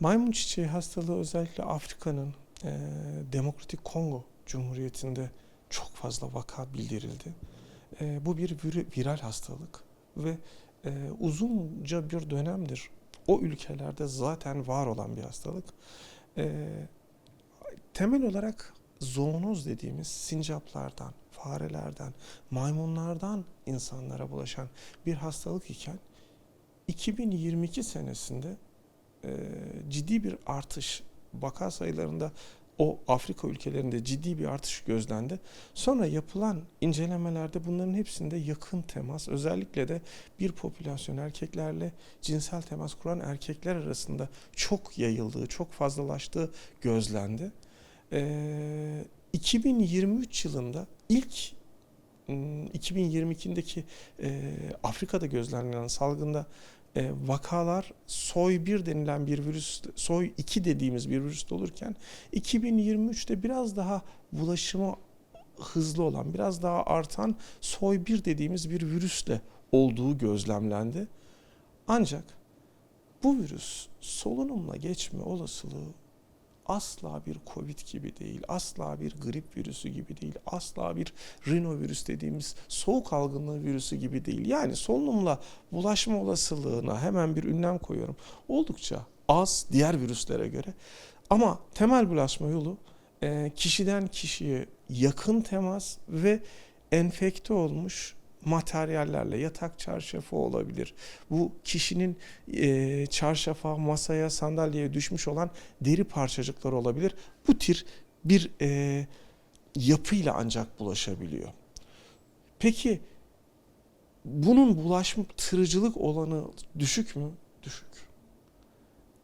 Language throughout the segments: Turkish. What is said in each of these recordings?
Maymun çiçeği hastalığı özellikle Afrika'nın e, Demokratik Kongo Cumhuriyeti'nde çok fazla vaka bildirildi. E, bu bir vir- viral hastalık ve e, uzunca bir dönemdir o ülkelerde zaten var olan bir hastalık. E, temel olarak zoonoz dediğimiz sincaplardan, farelerden, maymunlardan insanlara bulaşan bir hastalık iken 2022 senesinde e, ciddi bir artış vaka sayılarında o Afrika ülkelerinde ciddi bir artış gözlendi. Sonra yapılan incelemelerde bunların hepsinde yakın temas özellikle de bir popülasyon erkeklerle cinsel temas kuran erkekler arasında çok yayıldığı, çok fazlalaştığı gözlendi. Ee, 2023 yılında ilk 2022'deki e, Afrika'da gözlemlenen salgında e, vakalar soy 1 denilen bir virüs, soy 2 dediğimiz bir virüste olurken 2023'te biraz daha bulaşımı hızlı olan, biraz daha artan soy 1 dediğimiz bir virüsle olduğu gözlemlendi. Ancak bu virüs solunumla geçme olasılığı asla bir Covid gibi değil, asla bir grip virüsü gibi değil, asla bir rinovirüs dediğimiz soğuk algınlığı virüsü gibi değil. Yani solunumla bulaşma olasılığına hemen bir ünlem koyuyorum. Oldukça az diğer virüslere göre. Ama temel bulaşma yolu e, kişiden kişiye yakın temas ve enfekte olmuş materyallerle yatak çarşafı olabilir. Bu kişinin e, çarşafa, masaya, sandalyeye düşmüş olan deri parçacıkları olabilir. Bu tür bir e, yapıyla ancak bulaşabiliyor. Peki bunun bulaştırıcılık olanı düşük mü? Düşük.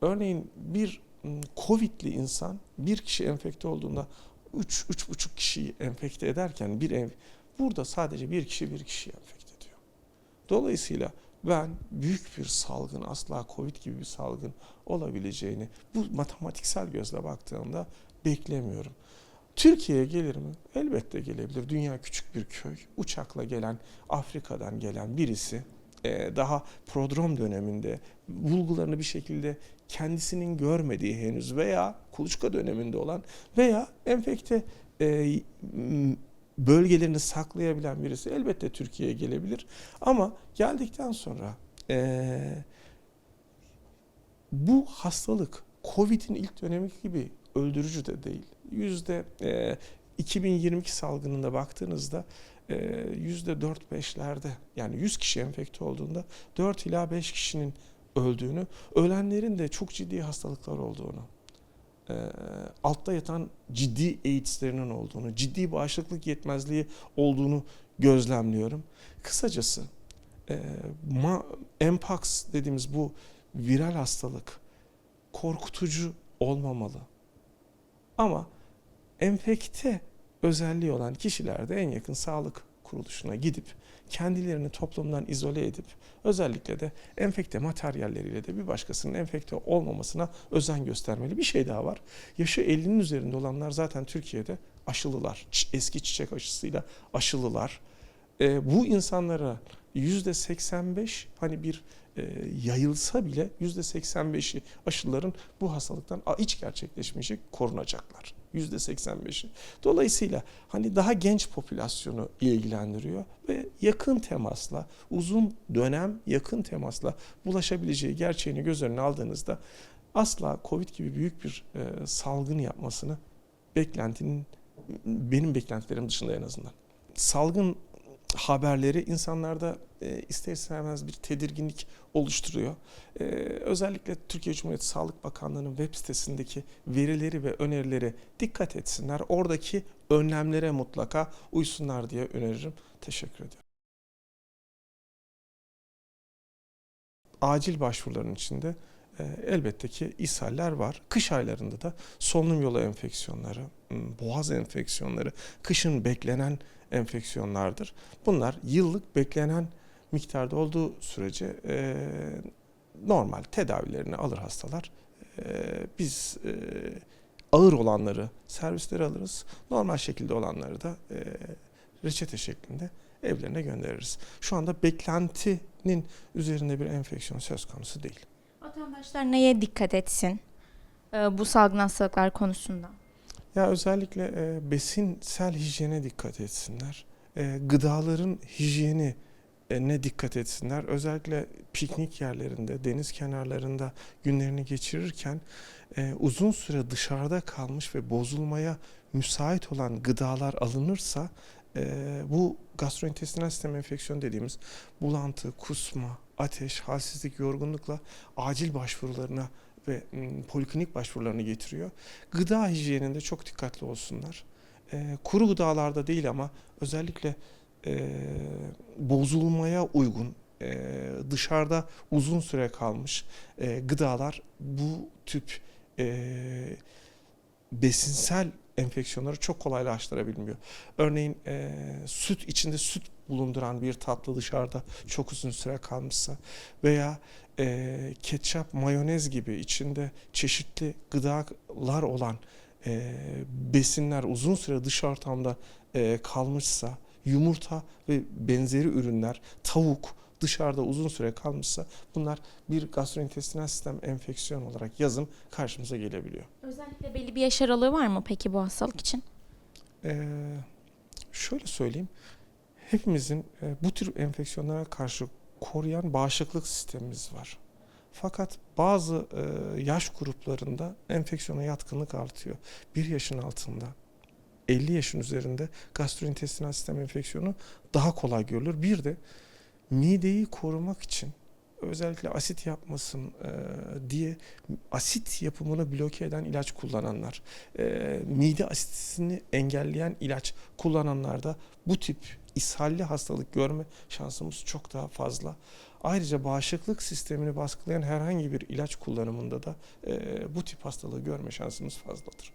Örneğin bir Covid'li insan bir kişi enfekte olduğunda 3 üç, buçuk kişiyi enfekte ederken bir ev burada sadece bir kişi bir kişiyi enfekte ediyor. Dolayısıyla ben büyük bir salgın asla Covid gibi bir salgın olabileceğini bu matematiksel gözle baktığımda beklemiyorum. Türkiye'ye gelir mi? Elbette gelebilir. Dünya küçük bir köy. Uçakla gelen, Afrika'dan gelen birisi e, daha prodrom döneminde bulgularını bir şekilde kendisinin görmediği henüz veya kuluçka döneminde olan veya enfekte e, bölgelerini saklayabilen birisi elbette Türkiye'ye gelebilir. Ama geldikten sonra e, bu hastalık Covid'in ilk dönemi gibi öldürücü de değil. Yüzde e, 2022 salgınında baktığınızda e, yüzde 4-5'lerde yani 100 kişi enfekte olduğunda 4 ila 5 kişinin öldüğünü, ölenlerin de çok ciddi hastalıklar olduğunu, e, altta yatan ciddi AIDS'lerinin olduğunu, ciddi bağışıklık yetmezliği olduğunu gözlemliyorum. Kısacası e, Mpox dediğimiz bu viral hastalık korkutucu olmamalı. Ama enfekte özelliği olan kişiler de en yakın sağlık kuruluşuna gidip kendilerini toplumdan izole edip özellikle de enfekte materyalleriyle de bir başkasının enfekte olmamasına özen göstermeli. Bir şey daha var. Yaşı 50'nin üzerinde olanlar zaten Türkiye'de aşılılar. Eski çiçek aşısıyla aşılılar. E, bu insanlara yüzde 85 hani bir e, yayılsa bile yüzde 85'i aşıların bu hastalıktan hiç gerçekleşmeyecek korunacaklar. Yüzde 85'i. Dolayısıyla hani daha genç popülasyonu ilgilendiriyor ve yakın temasla, uzun dönem yakın temasla bulaşabileceği gerçeğini göz önüne aldığınızda asla Covid gibi büyük bir e, salgın yapmasını beklentinin benim beklentilerim dışında en azından. Salgın haberleri insanlarda e, ister istemez bir tedirginlik oluşturuyor. E, özellikle Türkiye Cumhuriyeti Sağlık Bakanlığı'nın web sitesindeki verileri ve önerileri dikkat etsinler. Oradaki önlemlere mutlaka uysunlar diye öneririm. Teşekkür ederim. Acil başvuruların içinde elbette ki ishaller var. Kış aylarında da solunum yolu enfeksiyonları, m, boğaz enfeksiyonları, kışın beklenen enfeksiyonlardır. Bunlar yıllık beklenen miktarda olduğu sürece e, normal tedavilerini alır hastalar. E, biz e, ağır olanları servislere alırız. Normal şekilde olanları da e, reçete şeklinde evlerine göndeririz. Şu anda beklentinin üzerinde bir enfeksiyon söz konusu değil. Vatandaşlar neye dikkat etsin? e, bu salgın hastalıklar konusunda? Ya özellikle e, besinsel hijyene dikkat etsinler. E, gıdaların hijyeni e, ne dikkat etsinler. Özellikle piknik yerlerinde, deniz kenarlarında günlerini geçirirken e, uzun süre dışarıda kalmış ve bozulmaya müsait olan gıdalar alınırsa e, bu gastrointestinal sistem enfeksiyonu dediğimiz bulantı, kusma, ateş, halsizlik, yorgunlukla acil başvurularına ve poliklinik başvurularını getiriyor. Gıda hijyeninde çok dikkatli olsunlar. Ee, kuru gıdalarda değil ama özellikle e, bozulmaya uygun, e, dışarıda uzun süre kalmış e, gıdalar bu tip e, besinsel enfeksiyonları çok kolaylaştırabilmiyor. Örneğin e, süt içinde süt bulunduran bir tatlı dışarıda çok uzun süre kalmışsa veya e, ketçap, mayonez gibi içinde çeşitli gıdalar olan e, besinler uzun süre dış ortamda e, kalmışsa, yumurta ve benzeri ürünler, tavuk dışarıda uzun süre kalmışsa bunlar bir gastrointestinal sistem enfeksiyon olarak yazın karşımıza gelebiliyor. Özellikle belli bir yaş aralığı var mı peki bu hastalık için? Ee, şöyle söyleyeyim. Hepimizin e, bu tür enfeksiyonlara karşı koruyan bağışıklık sistemimiz var. Fakat bazı e, yaş gruplarında enfeksiyona yatkınlık artıyor. 1 yaşın altında, 50 yaşın üzerinde gastrointestinal sistem enfeksiyonu daha kolay görülür. Bir de mideyi korumak için özellikle asit yapmasın e, diye asit yapımını bloke eden ilaç kullananlar, e, mide asitini engelleyen ilaç kullananlarda bu tip ishalli hastalık görme şansımız çok daha fazla. Ayrıca bağışıklık sistemini baskılayan herhangi bir ilaç kullanımında da e, bu tip hastalığı görme şansımız fazladır.